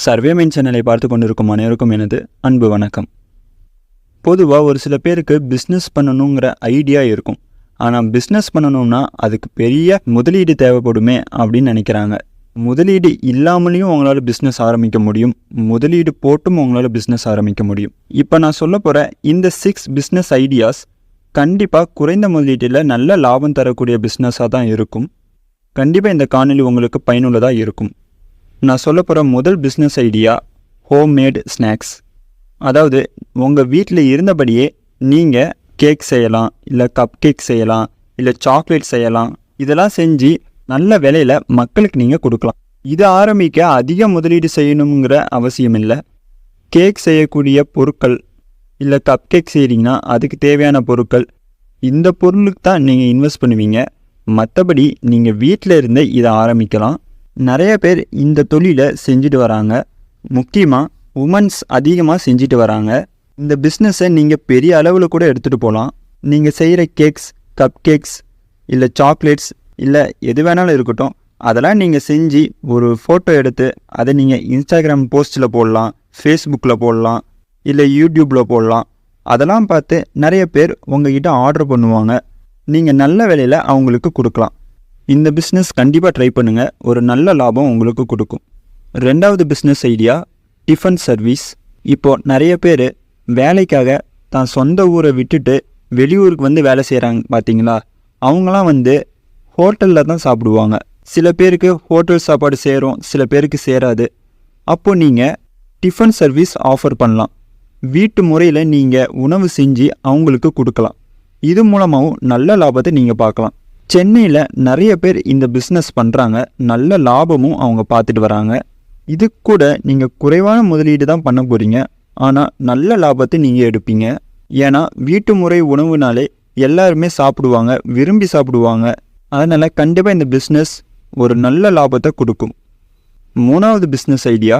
சர்வேமெயின் சேனலை பார்த்து கொண்டிருக்கும் அனைவருக்கும் எனது அன்பு வணக்கம். பொதுவாக ஒரு சில பேருக்கு பிஸ்னஸ் பண்ணணுங்கிற ஐடியா இருக்கும். ஆனால் பிஸ்னஸ் பண்ணணும்னா அதுக்கு பெரிய முதலீடு தேவைப்படுமே அப்படின்னு நினைக்கிறாங்க. முதலீடு இல்லாமலேயும் உங்களால் பிஸ்னஸ் ஆரம்பிக்க முடியும். முதலீடு போட்டும் உங்களால் பிஸ்னஸ் ஆரம்பிக்க முடியும். இப்போ நான் சொல்ல போகிற இந்த சிக்ஸ் பிஸ்னஸ் ஐடியாஸ் கண்டிப்பாக குறைந்த முதலீட்டில் நல்ல லாபம் தரக்கூடிய பிஸ்னஸாக தான் இருக்கும். கண்டிப்பாக இந்த காணொலி உங்களுக்கு பயனுள்ளதாக இருக்கும். நான் சொல்ல போகிற முதல் பிஸ்னஸ் ஐடியா ஹோம்மேட் ஸ்நாக்ஸ் அதாவது உங்கள் வீட்டில் இருந்தபடியே நீங்கள் கேக் செய்யலாம் இல்லை கப் கேக் செய்யலாம் இல்லை சாக்லேட் செய்யலாம். இதெல்லாம் செஞ்சு நல்ல விலையில் மக்களுக்கு நீங்கள் கொடுக்கலாம். இதை ஆரம்பிக்க அதிக முதலீடு செய்யணுங்கிற அவசியம் இல்லை. கேக் செய்யக்கூடிய பொருட்கள் இல்லை கப் கேக் செய்கிறீங்கன்னா அதுக்கு தேவையான பொருட்கள் இந்த பொருளுக்கு தான் நீங்கள் இன்வெஸ்ட் பண்ணுவீங்க. மற்றபடி நீங்கள் வீட்டில் இருந்தே இதை ஆரம்பிக்கலாம். நிறைய பேர் இந்த தொழிலை செஞ்சுட்டு வராங்க. முக்கியமாக உமன்ஸ் அதிகமாக செஞ்சுட்டு வராங்க. இந்த பிஸ்னஸை நீங்கள் பெரிய அளவில் கூட எடுத்துகிட்டு போகலாம் நீங்கள் செய்கிற கேக்ஸ் கப் கேக்ஸ் இல்லை சாக்லேட்ஸ் இல்லை எது வேணாலும் இருக்கட்டும் அதெல்லாம் நீங்கள் செஞ்சு ஒரு ஃபோட்டோ எடுத்து அதை நீங்கள் இன்ஸ்டாகிராம் போஸ்ட்டில் போடலாம் ஃபேஸ்புக்கில் போடலாம் இல்லை யூடியூப்பில் போடலாம். அதெல்லாம் பார்த்து நிறைய பேர் உங்ககிட்ட ஆர்டர் பண்ணுவாங்க. நீங்கள் நல்ல விலையில் அவங்களுக்கு கொடுக்கலாம். இந்த பிஸ்னஸ் கண்டிப்பாக ட்ரை பண்ணுங்கள் ஒரு நல்ல லாபம் உங்களுக்கு கொடுக்கும். ரெண்டாவது பிஸ்னஸ் ஐடியா டிஃபன் சர்வீஸ் இப்போது நிறைய பேர் வேலைக்காக தான் சொந்த ஊரை விட்டுட்டு வெளியூருக்கு வந்து வேலை செய்கிறாங்க பார்த்தீங்களா அவங்களாம் வந்து ஹோட்டலில் தான் சாப்பிடுவாங்க. சில பேருக்கு ஹோட்டல் சாப்பாடு சேரும் சில பேருக்கு சேராது. அப்போது நீங்கள் டிஃபன் சர்வீஸ் ஆஃபர் பண்ணலாம். வீட்டு முறையில் நீங்கள் உணவு செஞ்சு அவங்களுக்கு கொடுக்கலாம். இது மூலமாகவும் நல்ல லாபத்தை நீங்கள் பார்க்கலாம். சென்னையில் நிறைய பேர் இந்த பிஸ்னஸ் பண்ணுறாங்க நல்ல லாபமும் அவங்க பார்த்துட்டு வராங்க. இது கூட நீங்கள் குறைவான முதலீடு தான் பண்ண போகிறீங்க ஆனால் நல்ல லாபத்தை நீங்கள் எடுப்பீங்க. ஏன்னா வீட்டு முறை உணவுனாலே எல்லாருமே சாப்பிடுவாங்க விரும்பி சாப்பிடுவாங்க. அதனால் கண்டிப்பாக இந்த பிஸ்னஸ் ஒரு நல்ல லாபத்தை கொடுக்கும். மூணாவது பிஸ்னஸ் ஐடியா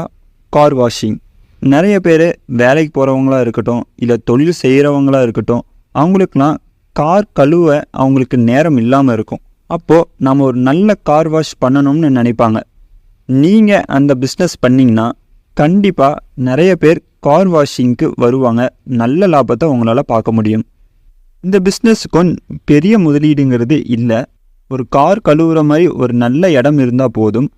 கார் வாஷிங் நிறைய பேர் வேலைக்கு போகிறவங்களா இருக்கட்டும் இல்லை தொழில் செய்கிறவங்களாக இருக்கட்டும் அவங்களுக்குலாம் கார் கழுவ அவங்களுக்கு நேரம் இல்லாமல் இருக்கும். அப்போது நம்ம ஒரு நல்ல கார் வாஷ் பண்ணணும்னு நினைப்பாங்க. நீங்கள் அந்த பிஸ்னஸ் பண்ணிங்கன்னா கண்டிப்பாக நிறைய பேர் கார் வாஷிங்க்கு வருவாங்க. நல்ல லாபத்தை உங்களால் பார்க்க முடியும். இந்த பிஸ்னஸுக்கும் பெரிய முதலீடுங்கிறது இல்லை. ஒரு கார் கழுவுற மாதிரி ஒரு நல்ல இடம் இருந்தால் போதும்.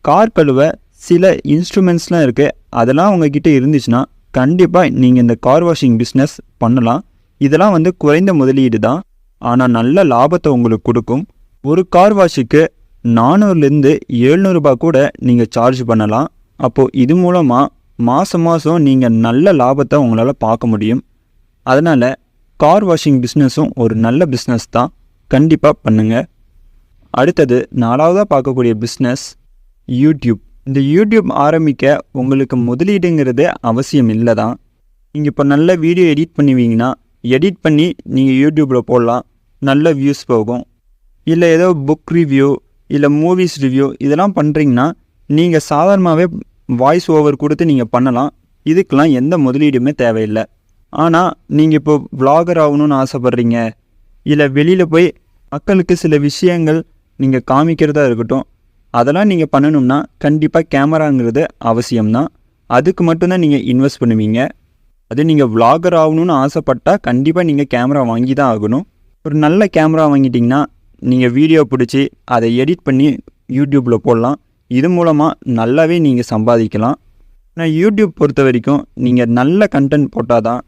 கார் கழுவ சில இன்ஸ்ட்ருமெண்ட்ஸ்லாம் இருக்குது அதெல்லாம் உங்ககிட்ட இருந்துச்சுன்னா கண்டிப்பாக நீங்கள் இந்த கார் வாஷிங் பிஸ்னஸ் பண்ணலாம். இதெல்லாம் வந்து குறைந்த முதலீடு தான். ஆனால் நல்ல லாபத்தை உங்களுக்கு கொடுக்கும். ஒரு கார் வாஷுக்கு நானூறுலேருந்து ஏழ்நூறுபா கூட நீங்கள் சார்ஜ் பண்ணலாம். அப்போது இது மூலமாக மாதம் மாதம் நீங்கள் நல்ல லாபத்தை உங்களால் பார்க்க முடியும். அதனால் கார் வாஷிங் பிஸ்னஸும் ஒரு நல்ல பிஸ்னஸ் தான். கண்டிப்பாக பண்ணுங்கள் அடுத்தது நாலாவதாக பார்க்கக்கூடிய பிஸ்னஸ் யூடியூப் இந்த யூடியூப் ஆரம்பிக்க உங்களுக்கு முதலீடுங்கிறது அவசியம் இல்லை தான் நீங்கள் இப்போ நல்ல வீடியோ எடிட் பண்ணுவீங்கன்னா எடிட் பண்ணி நீங்கள் யூடியூப்பில் போடலாம். நல்ல வியூஸ் போகும். இல்லை ஏதோ புக் ரிவ்யூ இல்லை மூவிஸ் ரிவ்யூ இதெல்லாம் பண்ணுறீங்கன்னா நீங்கள் சாதாரணமாகவே வாய்ஸ் ஓவர் கொடுத்து நீங்கள் பண்ணலாம். இதுக்கெலாம் எந்த முதலீடுமே தேவையில்லை. ஆனால் நீங்கள் இப்போ vlogger ஆகணும்னு ஆசைப்பட்றீங்க. இல்லை வெளியில் போய் மக்களுக்கு சில விஷயங்கள் நீங்கள் காமிக்கிறதா இருக்கட்டும் அதெல்லாம் நீங்கள் பண்ணணும்னா கண்டிப்பாக கேமராங்கிறது அவசியம்தான். அதுக்கு மட்டும்தான் நீங்கள் இன்வெஸ்ட் பண்ணுவீங்க. அது நீங்கள் vlogger ஆகணும்னு ஆசைப்பட்டால் கண்டிப்பாக நீங்கள் கேமரா வாங்கி தான் ஆகணும். ஒரு நல்ல கேமரா வாங்கிட்டிங்கன்னா நீங்கள் வீடியோ பிடிச்சி அதை எடிட் பண்ணி யூடியூப்பில் போடலாம். இது மூலமாக நல்லாவே நீங்கள் சம்பாதிக்கலாம். ஆனால் யூடியூப் பொறுத்த வரைக்கும் நீங்கள் நல்ல கண்டென்ட் போட்டால் தான்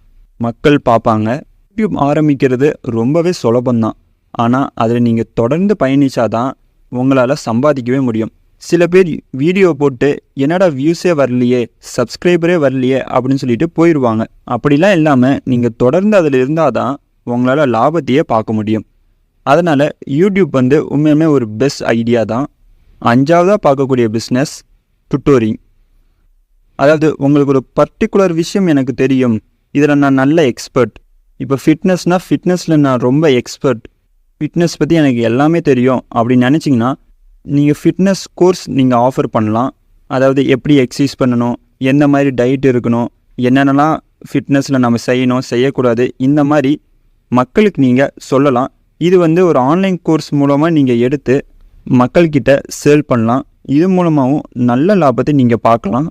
மக்கள் பார்ப்பாங்க. யூடியூப் ஆரம்பிக்கிறது ரொம்பவே சுலபம்தான். ஆனால் அதில் நீங்கள் தொடர்ந்து பயணித்தாதான் உங்களால் சம்பாதிக்கவே முடியும். சில பேர் வீடியோ போட்டு என்னடா வியூஸே வரலையே சப்ஸ்கிரைபரே வரலையே அப்படின்னு சொல்லிட்டு போயிடுவாங்க அப்படிலாம் இல்லாமல் நீங்கள் தொடர்ந்து அதில் இருந்தால் தான் உங்களால் லாபத்தையே பார்க்க முடியும். அதனால் யூடியூப் வந்து உண்மையுமே ஒரு பெஸ்ட் ஐடியா தான். அஞ்சாவதாக பார்க்கக்கூடிய பிஸ்னஸ் டுட்டோரிங் அதாவது உங்களுக்கு ஒரு பர்டிகுலர் விஷயம் எனக்கு தெரியும். இதில் நான் நல்ல எக்ஸ்பர்ட் இப்போ ஃபிட்னஸ்னால் ஃபிட்னஸில் நான் ரொம்ப எக்ஸ்பர்ட் ஃபிட்னஸ் பற்றி எனக்கு எல்லாமே தெரியும். அப்படின்னு நினச்சிங்கன்னா நீங்கள் ஃபிட்னஸ் கோர்ஸ் நீங்கள் ஆஃபர் பண்ணலாம். அதாவது எப்படி எக்ஸசைஸ் பண்ணணும் எந்த மாதிரி டயட் இருக்கணும் என்னென்னலாம் ஃபிட்னஸில் நம்ம செய்யணும் செய்யக்கூடாது இந்த மாதிரி மக்களுக்கு நீங்கள் சொல்லலாம். இது வந்து ஒரு ஆன்லைன் கோர்ஸ் மூலமாக நீங்கள் எடுத்து மக்கள்கிட்ட சேல் பண்ணலாம். இது மூலமாகவும் நல்ல லாபத்தை நீங்கள் பார்க்கலாம்.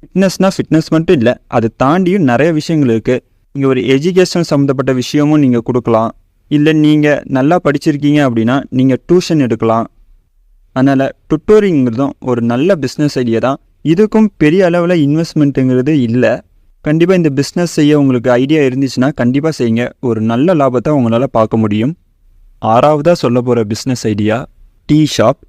ஃபிட்னஸ்னால் ஃபிட்னஸ் மட்டும் இல்லை அதை தாண்டியும் நிறைய விஷயங்கள் இருக்குது நீங்கள் ஒரு எஜுகேஷன் சம்மந்தப்பட்ட விஷயமும் நீங்கள் கொடுக்கலாம். இல்லை நீங்கள் நல்லா படிச்சிருக்கீங்க அப்படின்னா நீங்கள் டியூஷன் எடுக்கலாம். அதனால் டுட்டோரிங்கிறதும் ஒரு நல்ல பிஸ்னஸ் ஐடியா தான். இதுக்கும் பெரிய அளவில் இன்வெஸ்ட்மெண்ட்டுங்கிறது இல்லை. கண்டிப்பாக இந்த பிஸ்னஸ் செய்ய உங்களுக்கு ஐடியா இருந்துச்சுன்னா கண்டிப்பாக செய்யுங்க. ஒரு நல்ல லாபத்தை உங்களால் பார்க்க முடியும். ஆறாவதாக சொல்ல போகிற பிஸ்னஸ் ஐடியா டீ ஷாப்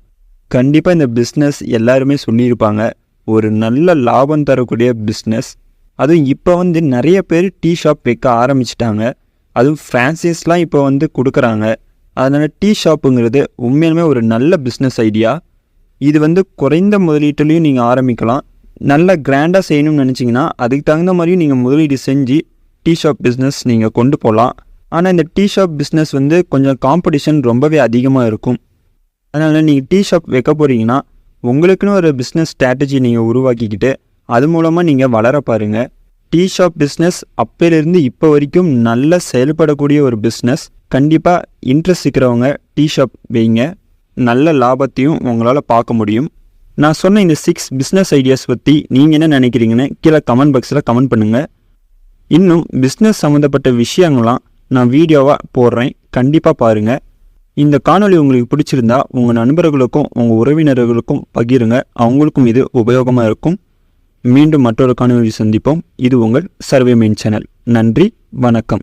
கண்டிப்பாக இந்த பிஸ்னஸ் எல்லாருமே சொல்லியிருப்பாங்க. ஒரு நல்ல லாபம் தரக்கூடிய பிஸ்னஸ் அதுவும் இப்போ வந்து நிறைய பேர் டீ ஷாப் வைக்க ஆரம்பிச்சிட்டாங்க. அதுவும் ஃப்ரான்சைஸ்லாம் இப்போ வந்து கொடுக்குறாங்க. அதனால் டீ ஷாப்புங்கிறது உண்மையிலுமே ஒரு நல்ல பிஸ்னஸ் ஐடியா இது வந்து குறைந்த முதலீட்டுலேயும் நீங்கள் ஆரம்பிக்கலாம். நல்ல கிராண்டாக செய்யணும்னு நினச்சிங்கன்னா அதுக்கு தகுந்த மாதிரியும் நீங்கள் முதலீடு செஞ்சு டீ ஷாப் பிஸ்னஸ் நீங்கள் கொண்டு போகலாம் ஆனால் இந்த டீ ஷாப் பிஸ்னஸ் வந்து கொஞ்சம் காம்படிஷன் ரொம்பவே அதிகமாக இருக்கும். அதனால் நீங்கள் டீ ஷாப் வைக்க போகிறீங்கன்னா உங்களுக்குன்னு ஒரு பிஸ்னஸ் ஸ்ட்ராட்டஜி நீங்கள் உருவாக்கிக்கிட்டு அது மூலமாக நீங்கள் வளர பாருங்கள் டீ ஷாப் பிஸ்னஸ் அப்போலேருந்து இப்போ வரைக்கும் நல்ல செயல்படக்கூடிய ஒரு பிஸ்னஸ் கண்டிப்பாக இன்ட்ரெஸ்ட் இருக்கிறவங்க டீ ஷாப் வைங்க. நல்ல லாபத்தையும் உங்களால் பார்க்க முடியும். நான் சொன்ன இந்த சிக்ஸ் பிஸ்னஸ் ஐடியாஸ் பற்றி நீங்கள் என்ன நினைக்கிறீங்கன்னு கீழே கமெண்ட் பாக்ஸில் கமெண்ட் பண்ணுங்கள் இன்னும் பிஸ்னஸ் சம்மந்தப்பட்ட விஷயங்கள்லாம் நான் வீடியோவாக போடுறேன். கண்டிப்பாக பாருங்கள் இந்த காணொளி உங்களுக்கு பிடிச்சிருந்தா உங்கள் நண்பர்களுக்கும் உங்கள் உறவினர்களுக்கும் பகிருங்க. அவங்களுக்கும் இது உபயோகமாக இருக்கும். மீண்டும் மற்றொரு காணொளி சந்திப்போம். இது உங்கள் சர்வே மெயின் சேனல். நன்றி வணக்கம்.